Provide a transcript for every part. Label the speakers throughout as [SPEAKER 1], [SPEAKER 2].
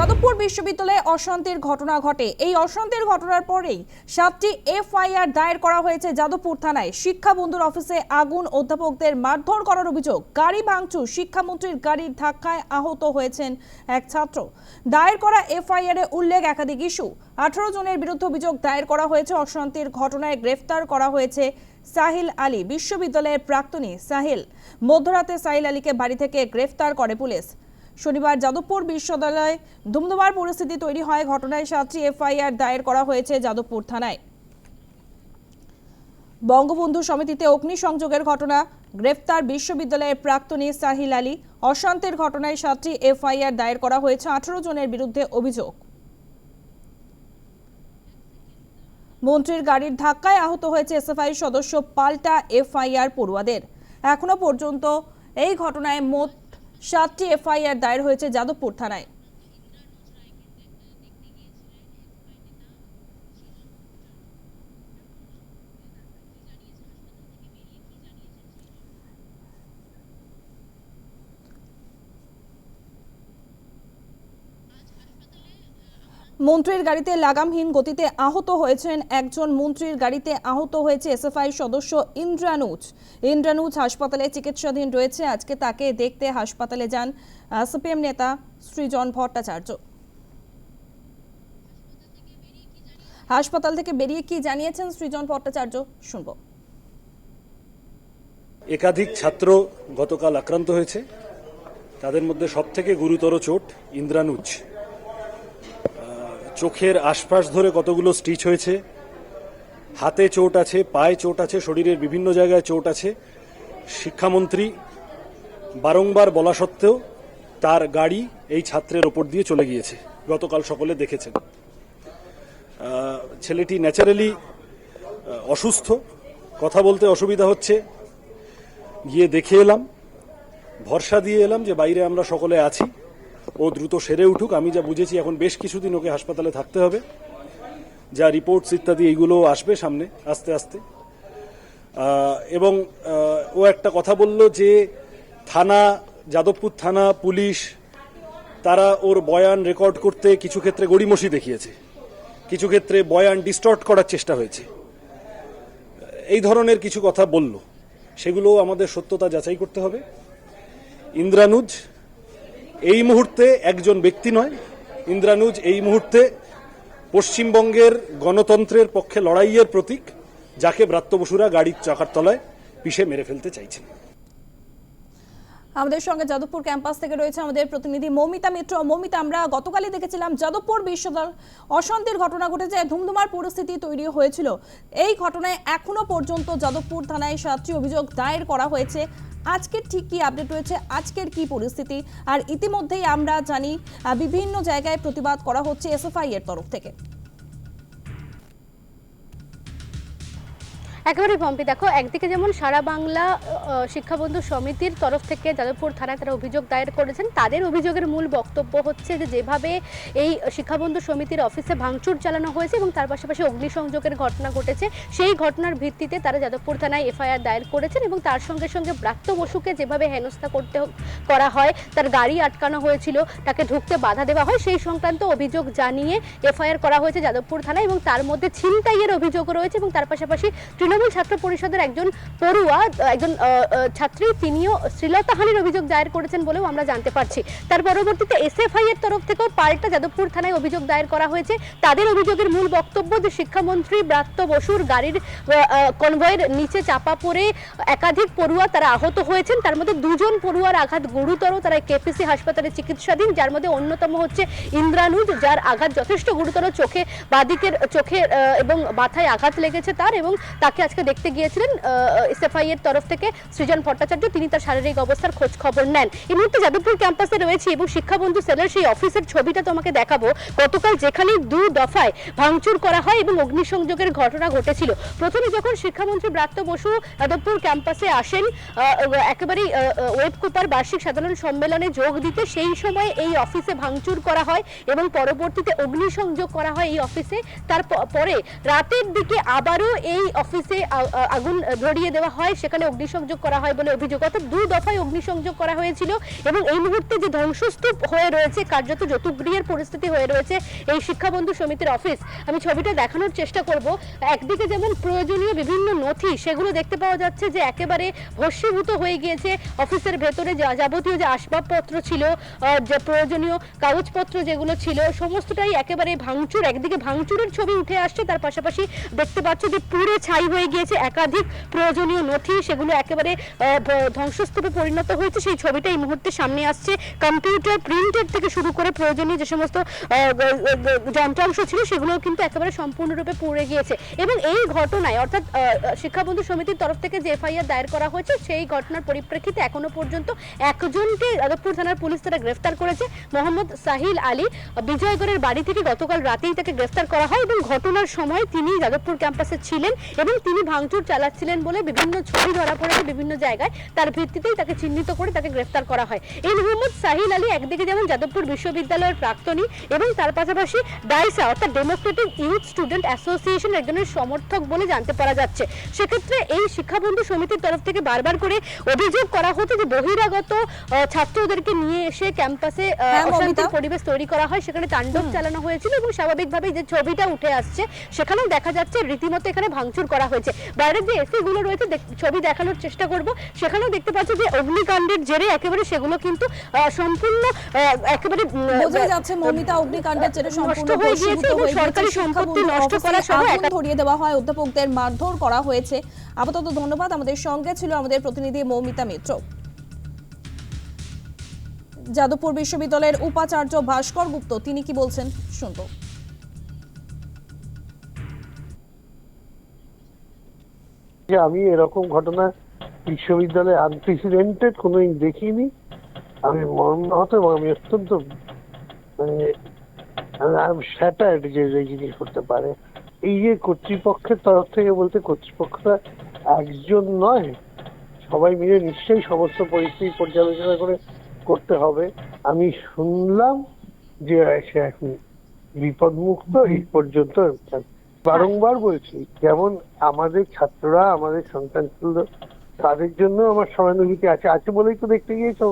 [SPEAKER 1] যাদবপুর বিশ্ববিদ্যালয়ে অশান্তির ঘটনা ঘটে। এই অশান্তির ঘটনার পরেই সাতটি এফআইআর দায়ের করা হয়েছে যাদবপুর থানায়। শিক্ষা বন্ধুর অফিসে আগুন অধ্যাপকদের মারধর করার অভিযোগ। গাড়ি ভাঙচুর, শিক্ষামন্ত্রীর গাড়ির ধাক্কায় আহত হয়েছেন এক ছাত্র। দায়ের করা এফআইআর এ উল্লেখ একাধিক ইস্যু। আঠারো জনের বিরুদ্ধে অভিযোগ দায়ের করা হয়েছে। অশান্তির ঘটনায় গ্রেফতার করা হয়েছে সাহিল আলী, বিশ্ববিদ্যালয়ের প্রাক্তনী সাহিল। মধ্যরাতে সাহিল আলীকে বাড়ি থেকে গ্রেফতার করে পুলিশ। শনিবার যাদবপুর বিশ্ববিদ্যালয়ে ধুমধুমার পরিস্থিতি তৈরি হয়। ঘটনায় সাতটি এফআইআর দায়ের করা হয়েছে যাদবপুর থানায়। বঙ্গবন্ধু সমিতিতে অগ্নিসংযোগের ঘটনা, গ্রেফতার বিশ্ববিদ্যালয়ের প্রাক্তনী সাহিল আলী, অশান্তির ঘটনায় সাতটি এফআইআর দায়ের করা হয়েছে আঠারো জনের বিরুদ্ধে অভিযোগ। মন্ত্রীর গাড়ির ধাক্কায় আহত হয়েছে এসএফআই সদস্য পাল্টা এফআইআর পড়ুয়াদের। এখনও পর্যন্ত এই ঘটনায় মোট সাতটি এফআইআর দায়ের হয়েছে যাদবপুর থানায়। মন্ত্রীর গাড়িতে লাগামহীন গতিতে আহত হয়েছেন একজন মন্ত্রীর গাড়িতে আহত হয়েছে এসএফআই সদস্য ইন্দ্রানুজ। ইন্দ্রানুজ হাসপাতালে চিকিৎসাধীন রয়েছে। আজকে তাকে দেখতে হাসপাতালে যান সিপিএম নেতা সৃজন ভট্টাচার্য। হাসপাতাল থেকে বেরিয়ে কি জানিয়েছেন সৃজন ভট্টাচার্য? শুনব।
[SPEAKER 2] একাধিক ছাত্র গতকাল আক্রান্ত হয়েছে। তাদের মধ্যে সবথেকে গুরুতর চোট ইন্দ্রানুজ। চোখের আশপাশ ধরে কতগুলো স্টিচ হয়েছে? হাতে চোট আছে, পায়ে চোট আছে, শরীরের বিভিন্ন জায়গায় চোট আছে। শিক্ষামন্ত্রী, বারংবার বলা সত্ত্বেও তার গাড়ি এই ছাত্রের ওপর দিয়ে চলে গিয়েছে। গতকাল সকলে দেখেছেন। ছেলেটি ন্যাচারালি অসুস্থ। কথা বলতে অসুবিধা হচ্ছে। গিয়ে দেখে এলাম। ভরসা দিয়ে এলাম যে বাইরে আমরা সকলে আছি। ও দ্রুত সেরে উঠুক, আমি যা বুঝেছি এখন বেশ কিছুদিন ওকে হাসপাতালে থাকতে হবে। যা রিপোর্টস ইত্যাদি এইগুলো আসবে সামনে, আস্তে আস্তে। এবং ও একটা কথা বলল যে থানা, যাদবপুর থানা, পুলিশ, তারা ওর বয়ান রেকর্ড করতে কিছু ক্ষেত্রে গড়িমসি দেখিয়েছে। কিছু ক্ষেত্রে বয়ান ডিস্টর্ট করার চেষ্টা হয়েছে। এই ধরনের কিছু কথা বলল। সেগুলো আমাদের সত্যতা যাচাই করতে হবে। ইন্দ্রানুজ এই মুহূর্তে একজন ব্যক্তি নয়, ইন্দ্রানুজ, এই মুহূর্তে পশ্চিমবঙ্গের গণতন্ত্রের পক্ষে লড়াইয়ের প্রতীক, যাকে ব্রাত্য বসুরা গাড়ির চাকার তলায় পিষে মেরে ফেলতে চাইছেন।
[SPEAKER 1] আমাদের সঙ্গে যাদবপুর ক্যাম্পাস থেকে রয়েছে আমাদের প্রতিনিধি মৌমিতা মিত্র। মৌমিতা, আমরা গতকালই দেখেছিলাম যাদবপুর বিশ্ববিদ্যালয় অশান্তির ঘটনা ঘটেছে, ধুমধুমার পরিস্থিতি তৈরি হয়েছিল। এই ঘটনায় এখনও পর্যন্ত যাদবপুর থানায় সাতটি অভিযোগ দায়ের করা হয়েছে। আজকের ঠিক কি আপডেট রয়েছে আজকের কি পরিস্থিতি? আর ইতিমধ্যেই আমরা জানি বিভিন্ন জায়গায় প্রতিবাদ করা হচ্ছে এসএফআই এর তরফ থেকে।
[SPEAKER 3] একেবারে পম্পি দেখো, একদিকে যেমন সারা বাংলা শিক্ষাবন্ধু সমিতির তরফ থেকে যাদবপুর থানায় তারা অভিযোগ দায়ের করেছেন, তাদের অভিযোগের মূল বক্তব্য হচ্ছে যে, যেভাবে এই শিক্ষাবন্ধু সমিতির অফিসে ভাঙচুর চালানো হয়েছে এবং তার পাশাপাশি অগ্নিসংযোগের ঘটনা ঘটেছে, সেই ঘটনার ভিত্তিতে তারা যাদবপুর থানায় এফআইআর দায়ের করেছেন এবং তার সঙ্গে সঙ্গে ব্রাত্য বসুকে যেভাবে হেনস্থা করতে করা হয়, তার গাড়ি আটকানো হয়েছিল, তাকে ঢুকতে বাধা দেওয়া হয়, সেই সংক্রান্ত অভিযোগ জানিয়ে এফআইআর করা হয়েছে যাদবপুর থানায় এবং তার মধ্যে ছিনতাইয়ের অভিযোগ রয়েছে এবং তার পাশাপাশি তৃণমূল ছাত্র পরিষদের একজন পড়ুয়া, একজন ছাত্রী, তিনিও শ্লীলতাহানির অভিযোগ দায়ের করেছেন বলেও আমরা জানতে পারছি। তার পরবর্তীতে এসএফআই এর তরফ থেকেও পাল্টা যাদবপুর থানায় অভিযোগ দায়ের করা হয়েছে। তাদের অভিযোগের মূল বক্তব্য যে শিক্ষামন্ত্রী ব্রাত্য বসুর গাড়ির কনভয়ের নিচে চাপা পড়ে একাধিক পড়ুয়া তারা আহত হয়েছেন। তার মধ্যে দুজন পড়ুয়ার আঘাত গুরুতর, তারা কেপিসি হাসপাতালে চিকিৎসাধীন, যার মধ্যে অন্যতম হচ্ছে ইন্দ্রানুজ, যার আঘাত যথেষ্ট গুরুতর, চোখে বাদিকের চোখে এবং মাথায় আঘাত লেগেছে তার এবং তাকে আজকে দেখতে গিয়েছিলেন এসএফআই এর তরফ থেকে সৃজন ভট্টাচার্য, তিনি তার শারীরিক অবস্থার খোঁজ খবর নেন। এই মুহূর্তে যাদবপুর ক্যাম্পাসে রয়েছে এবং শিক্ষাবন্ধু সেলের সেই অফিসের ছবিটা তোমাকে দেখাবো। গতকাল যেখানে দু দফায় ভাঙচুর করা হয় এবং অগ্নিসংযোগের ঘটনা ঘটেছিল। প্রথমে যখন শিক্ষামন্ত্রী ব্রাত্য বসু যাদবপুর ক্যাম্পাসে আসেন একেবারেই ওয়েব কুপার বার্ষিক সাধারণ সম্মেলনে যোগ দিতে সেই সময় এই অফিসে ভাঙচুর করা হয় এবং পরবর্তীতে অগ্নিসংযোগ করা হয় এই অফিসে। তার পরে রাতের দিকে আবারও এই অফিসে আ- আগুন ধরিয়ে দেওয়া হয়, সেখানে অগ্নিসংযোগ করা হয় বলে অভিযোগ। অর্থাৎ দু দফায় অগ্নিসংযোগ করা হয়েছিল এবং এই মুহূর্তে যে ধ্বংসস্তূপ হয়ে রয়েছে, কার্যত যতুগৃহের পরিস্থিতি হয়ে রয়েছে এই শিক্ষাবন্ধু সমিতির অফিস। আমি ছবিটা দেখানোর চেষ্টা করব। একদিকে যেমন প্রয়োজনীয় বিভিন্ন নথি, সেগুলো দেখতে পাওয়া যাচ্ছে যে একেবারে ভস্মীভূত হয়ে গিয়েছে অফিসের ভেতরে যা যাবতীয় যে আসবাবপত্র ছিল যে প্রয়োজনীয় কাগজপত্র যেগুলো ছিল, সমস্তটাই একেবারে ভাঙচুর। একদিকে ভাঙচুরের ছবি উঠে আসছে, তার পাশাপাশি দেখতে পাচ্ছ যে পুড়ে ছাই হয়ে গিয়েছে, একাধিক প্রয়োজনীয় নথি সেগুলো একেবারে ধ্বংসস্তূপে পরিণত হয়েছে। সেই ছবিটা এই মুহূর্তে সামনে আসছে। কম্পিউটার প্রিন্টার থেকে শুরু করে প্রয়োজনীয় যে সমস্ত যন্ত্রাংশ ছিল সেগুলো কিন্তু একেবারে সম্পূর্ণরূপে পুড়ে গিয়েছে। এবং এই ঘটনায়, অর্থাৎ শিক্ষাবন্ধু সমিতির তরফ থেকে যে এফআইআর দায়ের করা হয়েছে, সেই ঘটনার পরিপ্রেক্ষিতে এখনও পর্যন্ত একজনকে যাদবপুর থানার পুলিশ তারা গ্রেফতার করেছে মোহাম্মদ সাহিল আলী। বিজয়গড়ের বাড়ি থেকে গতকাল রাতেই তাকে গ্রেফতার করা হয় এবং ঘটনার সময় তিনি যাদবপুর ক্যাম্পাসে ছিলেন এবং তিনি ভাঙচুর চালাচ্ছিলেন বলে বিভিন্ন ছবি ধরা পড়েছে বিভিন্ন জায়গায়। তার ভিত্তিতেই তাকে চিহ্নিত করে তাকে গ্রেফতার করা হয়। এই মোহাম্মদ সাহিল আলী একদিকে যেমন যাদবপুর বিশ্ববিদ্যালয়ের প্রাক্তনী এবং তার পাশাপাশি ডাইসা অর্থাৎ ডেমোক্রেটিক ইউথ স্টুডেন্ট অ্যাসোসিয়েশন একজনের সমর্থক বলে জানতে পারা যাচ্ছে। সেক্ষেত্রে এই শিক্ষাবন্ধু সমিতির তরফ থেকে বারবার করে অভিযোগ করা হতো যে বহিরাগত ছাত্রদেরকে নিয়ে এসে ক্যাম্পাসে
[SPEAKER 1] হ্যাঁ,
[SPEAKER 3] অশান্তির পরিবেশ তৈরি করা হয়। সেখানে তাণ্ডব চালানো হয়েছিল এবং স্বাভাবিকভাবেই যে ছবিটা উঠে আসছে সেখানেও দেখা যাচ্ছে রীতিমতো এখানে ভাঙচুর করা হয়েছে। বাইরের যে এসি গুলো রয়েছে ছবি দেখানোর চেষ্টা করব। সেখানেও দেখতে পাচ্ছি যে অগ্নিকাণ্ডের জেরে একেবারে সেগুলো কিন্তু সম্পূর্ণ একেবারে
[SPEAKER 1] বোঝাই যাচ্ছে মমিতা অগ্নিকাণ্ডের জেরে সম্পূর্ণ
[SPEAKER 3] হয়ে গিয়েছে এবং সরকারি সম্পত্তি নষ্ট করা সহ
[SPEAKER 1] ধরিয়ে দেওয়া হয়। অধ্যাপকদের মারধর করা হয়েছে। আপাতত ধন্যবাদ। আমাদের সঙ্গে ছিল আমাদের প্রতিনিধি মৌমিতা মিত্র। যাদবপুর বিশ্ববিদ্যালয়ের উপাচার্য ভাস্কর গুপ্ত। তিনি কি বলছেন? শুনব।
[SPEAKER 4] যে আমি এরকম ঘটনা বিশ্ববিদ্যালয়ে আনপ্রেসিডেন্টেড কোনোদিন দেখিনি। আমি মর্মাহত এবং আমি অত্যন্ত মানে যে জিনিস করতে পারে। এই যে কর্তৃপক্ষের তরফ থেকে বলতে কর্তৃপক্ষটা একজন নয়, সবাই মিলে নিশ্চয়ই সমস্ত পরিস্থিতি পর্যালোচনা করে করতে হবে। আমি শুনলাম যে সে এখন বিপদমুক্ত, এই পর্যন্ত বারংবার বলছি যেমন আমাদের ছাত্ররা, আমাদের সন্তান তাদের জন্য আমার সহানুভূতি আছে। আছে বলেই তো দেখতে গিয়েছি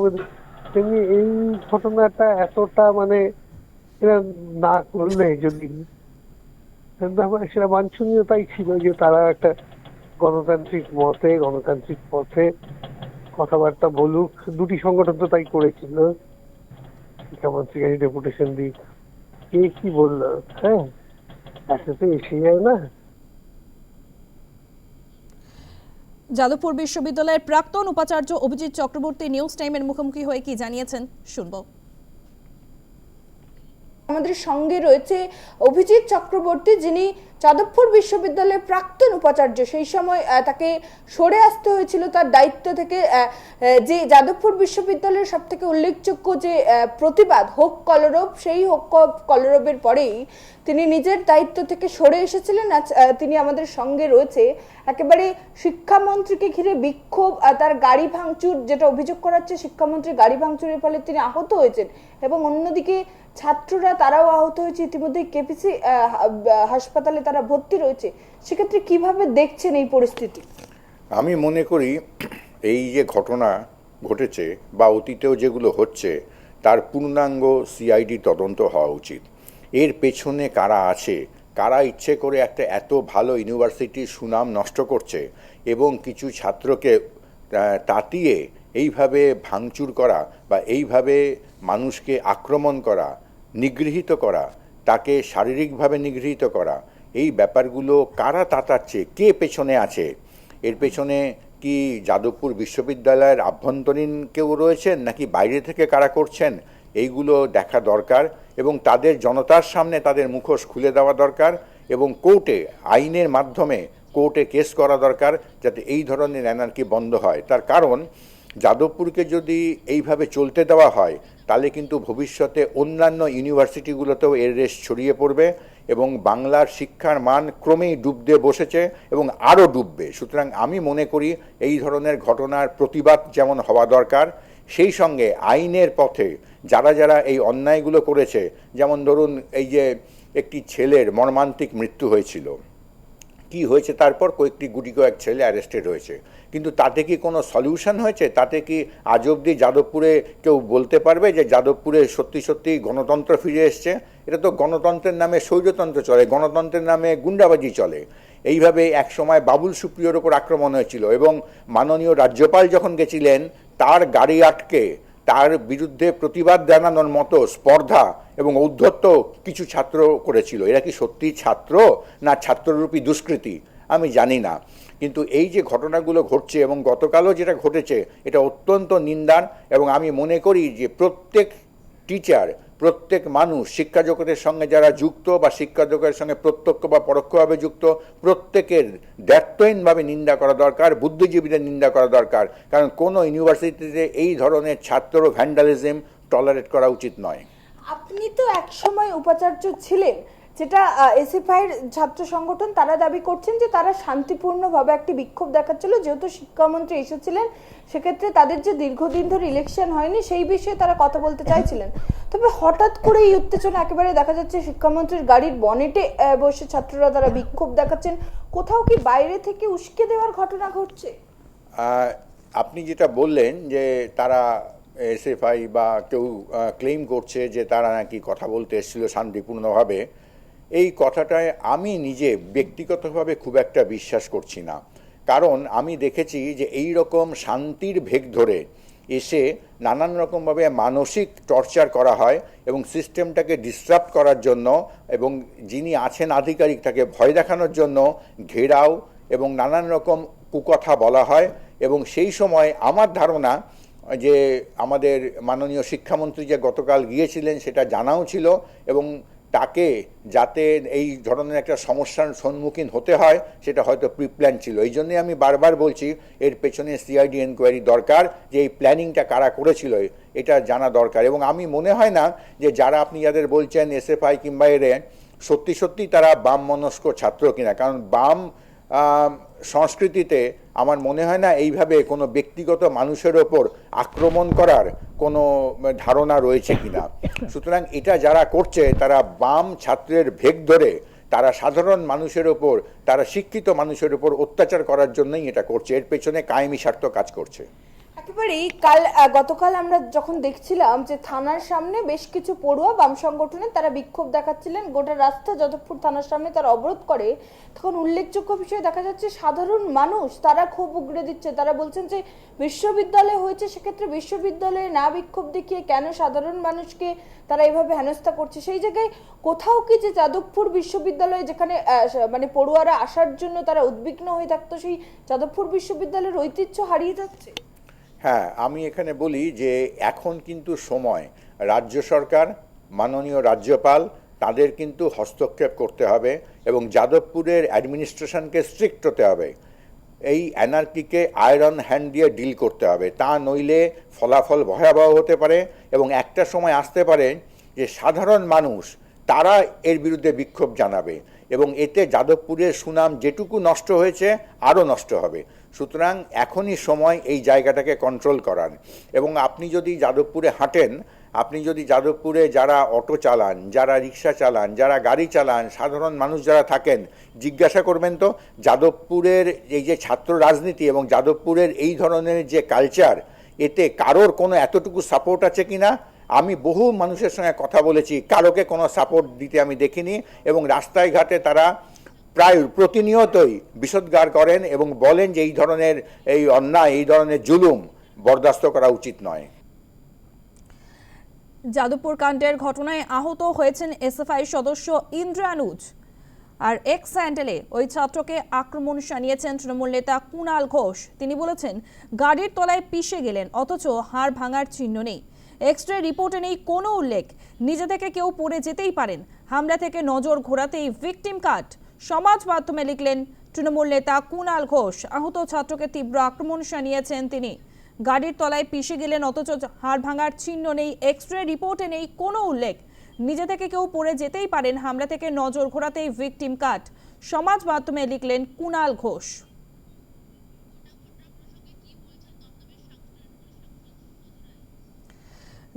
[SPEAKER 4] তেমনি এই ঘটনাটা এতটা মানে না করলে যদি সেটা বাঞ্ছনীয়তাই ছিল যে তারা একটা গণতান্ত্রিক মতে, গণতান্ত্রিক পথে কথাবার্তা বলুক। দুটি সংগঠন তো তাই করেছিল। শিক্ষামন্ত্রী কাছে ডেপুটেশন দিক। কে কি বলল? হ্যাঁ?
[SPEAKER 1] যাদবপুর বিশ্ববিদ্যালয়ের প্রাক্তন উপাচার্য অভিজিৎ চক্রবর্তী নিউজ টাইমের মুখোমুখি হয়ে কি জানিয়েছেন শুনব।
[SPEAKER 5] আমাদের সঙ্গে রয়েছে অভিজিৎ চক্রবর্তী, যিনি যাদবপুর বিশ্ববিদ্যালয়ের প্রাক্তন উপাচার্য। সেই সময় তাকে সরে আসতে হয়েছিল তার দায়িত্ব থেকে যে যাদবপুর বিশ্ববিদ্যালয়ের সব থেকে উল্লেখযোগ্য যে প্রতিবাদ, হোক কলরব, সেই হোক কলরবের পরেই তিনি নিজের দায়িত্ব থেকে সরে এসেছিলেন। আজ তিনি আমাদের সঙ্গে রয়েছে। একেবারে শিক্ষামন্ত্রীকে ঘিরে বিক্ষোভ তার গাড়ি ভাঙচুর যেটা অভিযোগ করা হচ্ছে শিক্ষামন্ত্রী গাড়ি ভাঙচুরের ফলে তিনি আহত হয়েছেন এবং অন্যদিকে ছাত্ররা, তারাও আহত হয়েছে। ইতিমধ্যে কেপিসি হাসপাতালে তারা ভর্তি রয়েছে। সেক্ষেত্রে কীভাবে দেখছেন এই পরিস্থিতি?
[SPEAKER 6] আমি মনে করি, এই যে ঘটনা ঘটেছে বা অতীতেও যেগুলো হচ্ছে, তার পূর্ণাঙ্গ সিআইডি তদন্ত হওয়া উচিত। এর পেছনে কারা আছে, কারা ইচ্ছে করে একটা এত ভালো ইউনিভার্সিটির সুনাম নষ্ট করছে এবং কিছু ছাত্রকে তাতিয়ে এইভাবে ভাঙচুর করা বা এইভাবে মানুষকে আক্রমণ করা নিগৃহীত করা, তাকে শারীরিকভাবে নিগৃহীত করা, এই ব্যাপারগুলো কারা তাতাচ্ছে, কে পেছনে আছে? এর পেছনে কি যাদবপুর বিশ্ববিদ্যালয়ের আভ্যন্তরীণ কেউ রয়েছেন, নাকি বাইরে থেকে কারা করছেন? এইগুলো দেখা দরকার এবং তাদের জনতার সামনে তাদের মুখোশ খুলে দেওয়া দরকার এবং কোর্টে, আইনের মাধ্যমে কোর্টে কেস করা দরকার যাতে এই ধরনের অ্যানার্কি বন্ধ হয়। তার কারণ, যাদবপুরকে যদি এইভাবে চলতে দেওয়া হয় তাহলে কিন্তু ভবিষ্যতে অন্যান্য ইউনিভার্সিটিগুলোতেও এর রেশ ছড়িয়ে পড়বে এবং বাংলার শিক্ষার মান ক্রমেই ডুবতে বসেছে এবং আরও ডুববে। সুতরাং আমি মনে করি এই ধরনের ঘটনার প্রতিবাদ যেমন হওয়া দরকার, সেই সঙ্গে আইনের পথে যারা যারা এই অন্যায়গুলো করেছে, যেমন ধরুন এই যে একটি ছেলের মর্মান্তিক মৃত্যু হয়েছিল কি হয়েছে, তারপর কয়েকটি গুটি কয়েক ছেলে অ্যারেস্টেড হয়েছে। কিন্তু তাতে কি কোনো সলিউশন হয়েছে? তাতে কি আজ অবধি যাদবপুরে কেউ বলতে পারবে যে যাদবপুরে সত্যি সত্যি গণতন্ত্র ফিরে এসছে? এটা তো গণতন্ত্রের নামে স্বৈরতন্ত্র চলে, গণতন্ত্রের নামে গুন্ডাবাজি চলে। এইভাবে এক সময় বাবুল সুপ্রিয়র ওপর আক্রমণ হয়েছিল এবং মাননীয় রাজ্যপাল যখন গেছিলেন, তার গাড়ি আটকে তার বিরুদ্ধে প্রতিবাদ জানানোর মতো স্পর্ধা এবং ঔদ্ধত্য কিছু ছাত্র করেছিল। এরা কি সত্যি ছাত্র না ছাত্ররূপী দুষ্কৃতি? আমি জানি না। কিন্তু এই যে ঘটনাগুলো ঘটছে এবং গতকালও যেটা ঘটেছে, এটা অত্যন্ত নিন্দার এবং আমি মনে করি যে প্রত্যেক টিচার প্রত্যেক মানুষ শিক্ষা জগতের সঙ্গে যারা যুক্ত বা শিক্ষা জগতের সঙ্গে প্রত্যক্ষ বা পরোক্ষভাবে যুক্ত, প্রত্যেকের দ্ব্যর্থহীনভাবে নিন্দা করা দরকার, বুদ্ধিজীবীদের নিন্দা করা দরকার। কারণ কোনো ইউনিভার্সিটিতে এই ধরনের ছাত্র ভ্যান্ডালিজম টলারেট করা উচিত নয়।
[SPEAKER 5] আপনি তো একসময় উপাচার্য ছিলেন যেটা এসএফআইয়ের ছাত্র সংগঠন, তারা দাবি করছেন যে তারা শান্তিপূর্ণভাবে একটি বিক্ষোভ দেখাচ্ছিল। যেহেতু শিক্ষামন্ত্রী এসেছিলেন, সেক্ষেত্রে তাদের যে দীর্ঘদিন ধরে ইলেকশন হয়নি, সেই বিষয়ে তারা কথা বলতে চাইছিলেন। তবে হঠাৎ করে এই উত্তেজনা একেবারে দেখা যাচ্ছে শিক্ষামন্ত্রীর গাড়ির বনেটে বসে ছাত্ররা তারা বিক্ষোভ দেখাচ্ছেন। কোথাও কি বাইরে থেকে উস্কে দেওয়ার ঘটনা ঘটছে?
[SPEAKER 6] আপনি যেটা বললেন যে তারা এসএফআই বা কেউ ক্লেম করছে যে তারা নাকি কথা বলতে এসেছিল শান্তিপূর্ণভাবে এই কথাটায় আমি নিজে ব্যক্তিগতভাবে খুব একটা বিশ্বাস করছি না। কারণ আমি দেখেছি যে এই রকম শান্তির ভেগ ধরে এসে নানান রকমভাবে মানসিক টর্চার করা হয় এবং সিস্টেমটাকে ডিস্টার্ব করার জন্য এবং যিনি আছেন আধিকারিক তাকে ভয় দেখানোর জন্য ঘেরাও এবং নানান রকম কুকথা বলা হয় এবং সেই সময় আমার ধারণা যে আমাদের মাননীয় শিক্ষামন্ত্রী যে গতকাল গিয়েছিলেন সেটা জানাও ছিল এবং তাকে যাতে এই ধরনের একটা সমস্যার সম্মুখীন হতে হয়, সেটা হয়তো প্রিপ্ল্যান ছিল। এই জন্যই আমি বারবার বলছি, এর পেছনে সিআইডি এনকোয়ারি দরকার, যে এই প্ল্যানিংটা কারা করেছিল, এটা জানা দরকার। এবং আমি মনে হয় না যে যারা আপনি যাদের বলছেন এসএফআই কিংবা এর, সত্যি সত্যি তারা বাম মনস্ক ছাত্র কিনা। কারণ বাম সংস্কৃতিতে আমার মনে হয় না এইভাবে কোনো ব্যক্তিগত মানুষের ওপর আক্রমণ করার কোনো ধারণা রয়েছে কিনা। সুতরাং এটা যারা করছে, তারা বাম ছাত্রের ভেগ ধরে তারা সাধারণ মানুষের ওপর, তারা শিক্ষিত মানুষের ওপর অত্যাচার করার জন্যই এটা করছে। এর পেছনে কায়েমি স্বার্থ কাজ করছে।
[SPEAKER 5] একেবারেই কাল গতকাল আমরা যখন দেখছিলাম যে থানার সামনে বেশ কিছু পড়ুয়া বাম সংগঠনের তারা বিক্ষোভ দেখাচ্ছিলেন, গোটা রাস্তা যাদবপুর থানার সামনে তারা অবরোধ করে, তখন উল্লেখযোগ্য বিষয়ে দেখা যাচ্ছে সাধারণ মানুষ, তারা খুব উগড়ে দিচ্ছে। তারা বলছেন যে বিশ্ববিদ্যালয় হয়েছে, সেক্ষেত্রে বিশ্ববিদ্যালয়ে না বিক্ষোভ দেখিয়ে কেন সাধারণ মানুষকে তারা এভাবে হেনস্থা করছে? সেই জায়গায় কোথাও কি যে যাদবপুর বিশ্ববিদ্যালয়ে যেখানে মানে পড়ুয়ারা আসার জন্য তারা উদ্বিগ্ন হয়ে থাকতো, সেই যাদবপুর বিশ্ববিদ্যালয়ের ঐতিহ্য হারিয়ে যাচ্ছে?
[SPEAKER 6] হ্যাঁ আমি এখানে বলি যে এখন কিন্তু সময়। রাজ্য সরকার, মাননীয় রাজ্যপাল, তাদের কিন্তু হস্তক্ষেপ করতে হবে এবং যাদবপুরের অ্যাডমিনিস্ট্রেশনকে স্ট্রিক্ট হতে হবে। এই অ্যানার্কিকে আয়রন হ্যান্ড দিয়ে ডিল করতে হবে। তা নইলে ফলাফল ভয়াবহ হতে পারে এবং একটা সময় আসতে পারে যে সাধারণ মানুষ, তারা এর বিরুদ্ধে বিক্ষোভ জানাবে এবং এতে যাদবপুরের সুনাম যেটুকু নষ্ট হয়েছে, আরও নষ্ট হবে। সুতরাং এখনই সময় এই জায়গাটাকে কন্ট্রোল করার। এবং আপনি যদি যাদবপুরে হাঁটেন, আপনি যদি যাদবপুরে যারা অটো চালান, যারা রিক্সা চালান, যারা গাড়ি চালান, সাধারণ মানুষ যারা থাকেন, জিজ্ঞাসা করবেন তো, যাদবপুরের এই যে ছাত্র রাজনীতি এবং যাদবপুরের এই ধরনের যে কালচার এতে কারোর কোনো এতটুকু সাপোর্ট আছে কি না আমি বহু মানুষের সঙ্গে কথা বলেছি, কারোকে কোনো সাপোর্ট দিতে আমি দেখিনি এবং রাস্তায় ঘাটে তারা প্রায় প্রতিনিয়তই বিষোদ্গার করেন এবং বলেন যে এই ধরনের এই অন্যায়, এই ধরনের জুলুম বরদাস্ত করা উচিত নয়।
[SPEAKER 1] যাদবপুর কাণ্ডের ঘটনায় আহত হয়েছেন এসএফআই সদস্য ইন্দ্রানুজ আর এক্স স্যান্ডেলে ওই ছাত্রকে আক্রমণ শানিয়েছেন তৃণমূল নেতা কুণাল ঘোষ। তিনি বলেছেন, গাড়ির তলায় পিষে গেলেন, অথচ হাড় ভাঙার চিহ্ন নেই। এক্স রে রিপোর্টে নেই কোনো উল্লেখ। নিজে থেকে কেউ পড়ে যেতেই পারেন। হামলা থেকে নজর ঘোরাতেই ভিকটিম কাট সমাজ মাধ্যমে লিখলেন, তৃণমূল নেতা কুণাল ঘোষ আহত ছাত্রকে তীব্র আক্রমণ শানিয়েছেন তিনি। গাড়ির তলায় পিষে গেলেন, অথচ হাড় ভাঙার চিহ্ন নেই এক্স রে রিপোর্টে নেই কোনো উল্লেখ। নিজে থেকে কেউ পড়ে যেতেই পারেন, হামলা থেকে নজর ঘোরাতেই ভিকটিম কাট সমাজ মাধ্যমে লিখলেন কুণাল ঘোষ।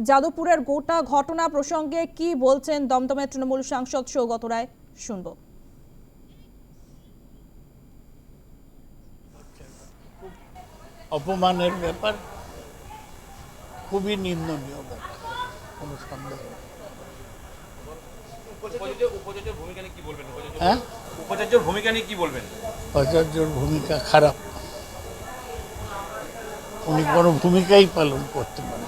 [SPEAKER 1] যাদবপুরের গোটা ঘটনা প্রসঙ্গে কি বলছেন দমদমের তৃণমূল সাংসদ সৌগত রায়, শুনব।
[SPEAKER 7] অপমানের ব্যাপার। খুবই নিন্দনীয় ব্যাপার। কোনো সন্দেহ হ্যাঁ?
[SPEAKER 8] উপাচার্যের ভূমিকা নিয়ে কি বলবেন?
[SPEAKER 7] আচার্যর ভূমিকা খারাপ। উনি কোনো ভূমিকাই পালন করতে পারেন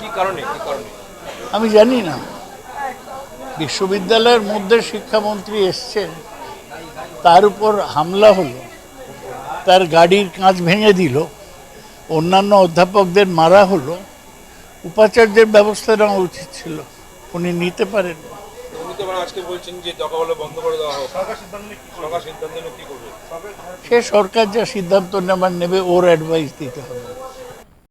[SPEAKER 8] কি কারণে? কি কারণে?
[SPEAKER 7] আমি জানি না। বিশ্ববিদ্যালয়ের মধ্যে শিক্ষামন্ত্রী এসছেন তার উপর হামলা হলো। তার গাড়ির কাঁচ ভেঙে দিল। অন্যান্য অধ্যাপকদের মারা হলো। উপাচার্যের ব্যবস্থা নেওয়া উচিত ছিল। উনি নিতে পারেন।
[SPEAKER 8] উনি তো আজকে বলছেন যে দখল বন্ধ করে দেওয়া হোক। সরকার সিদ্ধান্ত সরকার সিদ্ধান্ত নিয়ে কি করবে?
[SPEAKER 7] সে সরকার যা সিদ্ধান্ত নেবার নেবে ওর অ্যাডভাইস দিতে হবে।